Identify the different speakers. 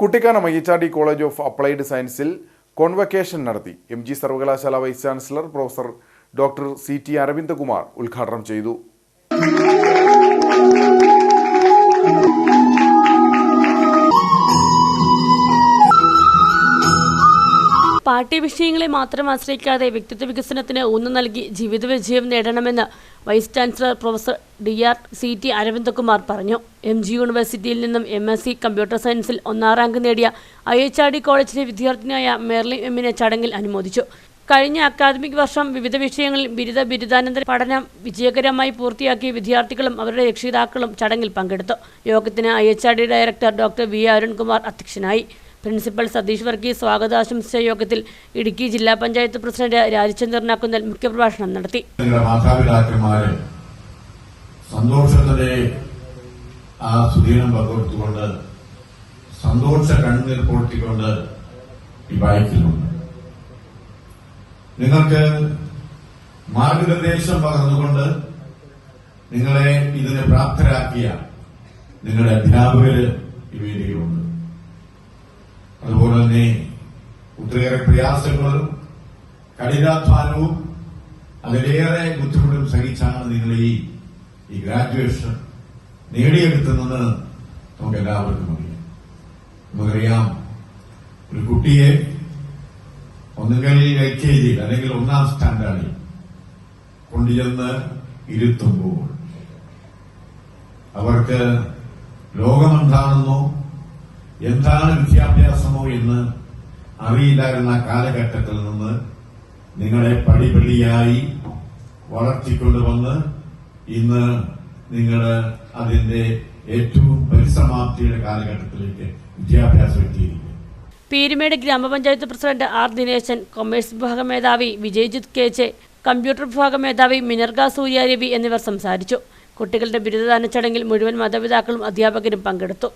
Speaker 1: Kuttikkanam I college of applied സയൻസിൽ convocation നടത്തി. M G സർവകലാശാല vice chancellor professor doctor C T Aravindakumar ഉദ്ഘാടനം ചെയ്തു.
Speaker 2: പാഠ്യവിഷയങ്ങളെ മാത്രം ആശ്രയിക്കാതെ വ്യക്തിത്വ വികസനത്തിന് ഊന്നു നൽകി ജീവിത വിജയം നേടണമെന്ന് vice chancellor professor D R C T Aravindakumar പറഞ്ഞു. എം ജി യൂണിവേഴ്സിറ്റിയിൽ നിന്നും എം എസ് സി കമ്പ്യൂട്ടർ സയൻസിൽ ഒന്നാം റാങ്ക് നേടിയ ഐ എച്ച് ആർ ഡി കോളേജിലെ വിദ്യാർത്ഥിനിയായ മെർലി എമ്മിനെ ചടങ്ങിൽ അനുമോദിച്ചു. കഴിഞ്ഞ അക്കാദമിക് വർഷം വിവിധ വിഷയങ്ങളിൽ ബിരുദ ബിരുദാനന്തര പഠനം വിജയകരമായി പൂർത്തിയാക്കിയ വിദ്യാർത്ഥികളും അവരുടെ രക്ഷിതാക്കളും ചടങ്ങിൽ പങ്കെടുത്തു. യോഗത്തിന് I H R D director doctor V Arunkumar അധ്യക്ഷനായി. പ്രിൻസിപ്പൽ സതീഷ് വർഗീസ് സ്വാഗതാശംസ യോഗത്തിൽ ഇടുക്കി ജില്ലാ പഞ്ചായത്ത് പ്രസിഡന്റ് രാജചന്ദ്രൻ അക്കുന്നൽ മുഖ്യപ്രഭാഷണം നടത്തി.
Speaker 3: മാതാപിതാക്കന്മാര് സന്തോഷത്തിന്റെ ആ സുദീനം പകർത്തുകൊണ്ട് സന്തോഷ കണ്ണീർ പൊട്ടിക്കൊണ്ട് ഈ വായിക്കുന്നുണ്ട് നിങ്ങൾക്ക് മാർഗനിർദ്ദേശം പകർന്നുകൊണ്ട് നിങ്ങളെ ഇതിന് പ്രാപ്തരാക്കിയ നിങ്ങളുടെ അധ്യാപകര് ഈ വേദിയിലുണ്ട്. അതുപോലെ തന്നെ ഒത്തിരിയേറെ പ്രയാസങ്ങളും കഠിനാധ്വാനവും അതിലേറെ ബുദ്ധിമുട്ടും സഹിച്ചാണ് നിങ്ങൾ ഈ ഈ ഗ്രാജുവേഷൻ നേടിയെടുത്തതെന്ന് നമുക്ക് എല്ലാവർക്കും അറിയാം. നമുക്കറിയാം ഒരു കുട്ടിയെ ഒന്നുകിൽ എൽ കെ ജിയിൽ അല്ലെങ്കിൽ ഒന്നാം സ്റ്റാൻഡേർഡിൽ കൊണ്ടുചെന്ന് ഇരുത്തുമ്പോൾ അവർക്ക് ലോകമെന്താണെന്നോ എന്താണ് വിദ്യാഭ്യാസമോ എന്ന് അറിയില്ലായിരുന്ന കാലഘട്ടത്തിൽ നിന്ന് നിങ്ങളെ പടിപടിയായി വളർത്തിക്കൊണ്ടുവന്ന് ഇന്ന് നിങ്ങൾ അതിന്റെ ഏറ്റവും പരിസമാപ്തിയുടെ കാലഘട്ടത്തിലേക്ക് വിദ്യാഭ്യാസം എത്തിയിരിക്കുന്നു.
Speaker 2: പീരുമേട് ഗ്രാമപഞ്ചായത്ത് പ്രസിഡന്റ് ആർ ദിനേശൻ കൊമേഴ്സ് വിഭാഗ മേധാവി വിജയ്ജിത്ത് കെ ജെ കമ്പ്യൂട്ടർ വിഭാഗ മേധാവി മിനർഗ സൂര്യാരവി എന്നിവർ സംസാരിച്ചു. കുട്ടികളുടെ ബിരുദദാന ചടങ്ങിൽ മുഴുവൻ മാതാപിതാക്കളും അധ്യാപകരും പങ്കെടുത്തു.